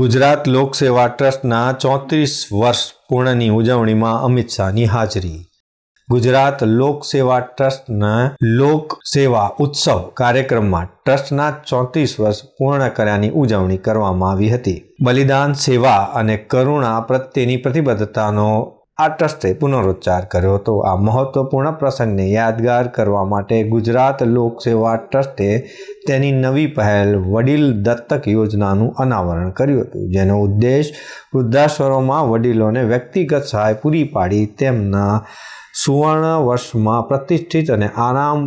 ગુજરાત લોકસેવા ટ્રસ્ટના ચોત્રીસ વર્ષ પૂર્ણની ઉજવણીમાં અમિત શાહની હાજરી. ગુજરાત લોકસેવા ટ્રસ્ટના લોક સેવા ઉત્સવ કાર્યક્રમમાં ટ્રસ્ટના ચોત્રીસ વર્ષ પૂર્ણ કર્યાની ઉજવણી કરવામાં આવી હતી. બલિદાન સેવા અને કરુણા પ્રત્યેની પ્રતિબદ્ધતાનો આ ટ્રસ્ટે પુનરોચ્ચાર કર્યો હતો. આ મહત્વપૂર્ણ પ્રસંગને યાદગાર કરવા માટે ગુજરાત લોકસેવા ટ્રસ્ટે તેની નવી પહેલ વડીલ દત્તક યોજનાનું અનાવરણ કર્યું હતું, જેનો ઉદ્દેશ વૃદ્ધાશ્રમોમાં વડીલોને વ્યક્તિગત સહાય પૂરી પાડી તેમના સુવર્ણ વર્ષમાં પ્રતિષ્ઠિત અને આરામ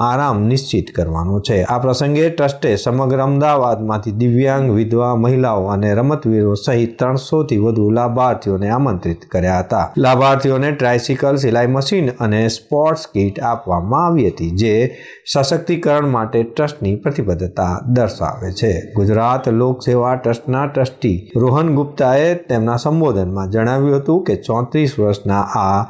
આરામ નિશ્ચિત કરવાનો છે. આ પ્રસંગે ટ્રસ્ટે સમગ્ર અમદાવાદમાંથી દિવ્યાંગ, વિધવા, મહિલાઓ અને રમતવીરો સહિત ત્રણસોથી વધુ લાભાર્થીઓને આમંત્રિત કર્યા હતા. લાભાર્થીઓને ટ્રાયસિકલ, સિલાઈ મશીન અને સ્પોર્ટ્સ કીટ આપવામાં આવી હતી, જે સશક્તિકરણ માટે ટ્રસ્ટની પ્રતિબદ્ધતા દર્શાવે છે. ગુજરાત લોકસેવા ટ્રસ્ટના ટ્રસ્ટી રોહન ગુપ્તાએ તેમના સંબોધનમાં જણાવ્યું હતું કે ચોત્રીસ વર્ષના આ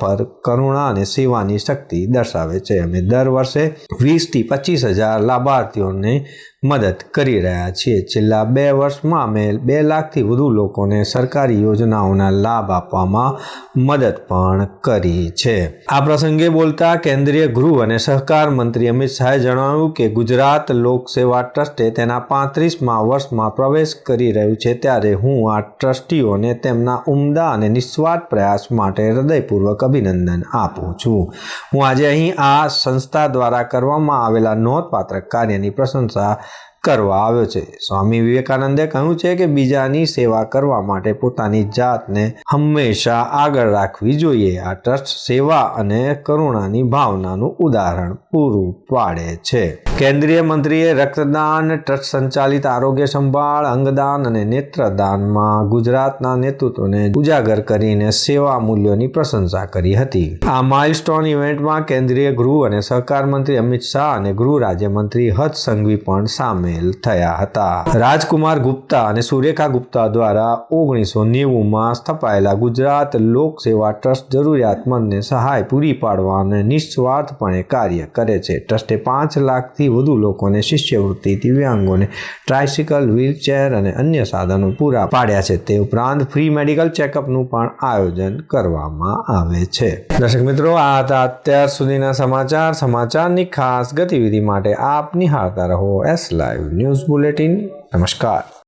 સફર કરુણા અને સેવાની શક્તિ દર્શાવે છે. અમે દર વર્ષે વીસથી પચીસ હજાર લાભાર્થીઓને મદદ કરી રહ્યા છીએ. છેલ્લા બે વર્ષમાં અમે બે લાખથી વધુ લોકોને સરકારી યોજનાઓના લાભ આપવામાં મદદ પણ કરી છે. આ પ્રસંગે બોલતા કેન્દ્રીય ગૃહ અને સહકાર મંત્રી અમિત શાહે જણાવ્યું કે ગુજરાત લોકસેવા ટ્રસ્ટે તેના પાંત્રીસમાં વર્ષમાં પ્રવેશ કરી રહ્યું છે ત્યારે હું આ ટ્રસ્ટીઓને તેમના ઉમદા અને નિસ્વાર્થ પ્રયાસ માટે હૃદયપૂર્વક અભિનંદન આપું છું. હું આજે અહીં આ સંસ્થા દ્વારા કરવામાં આવેલા નોંધપાત્ર કાર્યની પ્રશંસા કરવા આવ્યો છે. સ્વામી વિવેકાનંદે કહ્યું છે કે બીજાની સેવા કરવા માટે પોતાની જાતને હંમેશા આગળ રાખવી જોઈએ. આ ટ્રસ્ટ સેવા અને કરુણાની ભાવનાનું ઉદાહરણ પૂરું પાડે છે. કેન્દ્રીય મંત્રીએ રક્તદાન, ટ્રસ્ટ સંચાલિત આરોગ્ય સંભાળ, અંગદાન અને નેત્રદાનમાં ગુજરાતના નેતૃત્વને ઉજાગર કરીને સેવા મૂલ્યોની પ્રશંસા કરી હતી. આ માઇલસ્ટોન ઇવેન્ટમાં કેન્દ્રીય ગૃહ અને સહકાર મંત્રી અમિત શાહ અને ગૃહ રાજ્યમંત્રી હર્ષ સંઘવી પણ સામેલ થયા હતા. રાજકુમાર ગુપ્તા અને સુરેખા ગુપ્તા દ્વારા ઓગણીસો નેવુંમાં સ્થપાયેલા ગુજરાત લોક સેવા ટ્રસ્ટ જરૂરિયાતમંદને સહાય પૂરી પાડવા અને નિસ્વાર્થપણે કાર્ય કરે છે. ટ્રસ્ટે પાંચ લાખથી વધુ લોકોને શિષ્યવૃત્તિ, દિવ્યાંગોને ટ્રાયસિકલ, વ્હીલચેર અને અન્ય સાધનો પૂરા પાડ્યા છે. તે ઉપરાંત ફ્રી મેડિકલ ચેકઅપનું પણ આયોજન કરવામાં આવે છે. દર્શક મિત્રો, આ હતા અત્યાર સુધીના સમાચાર. સમાચારની ખાસ ગતિવિધિ માટે આપ નિહાળતા રહો એસ લાઈવ ન્યૂઝ બુલેટિન નમસ્કાર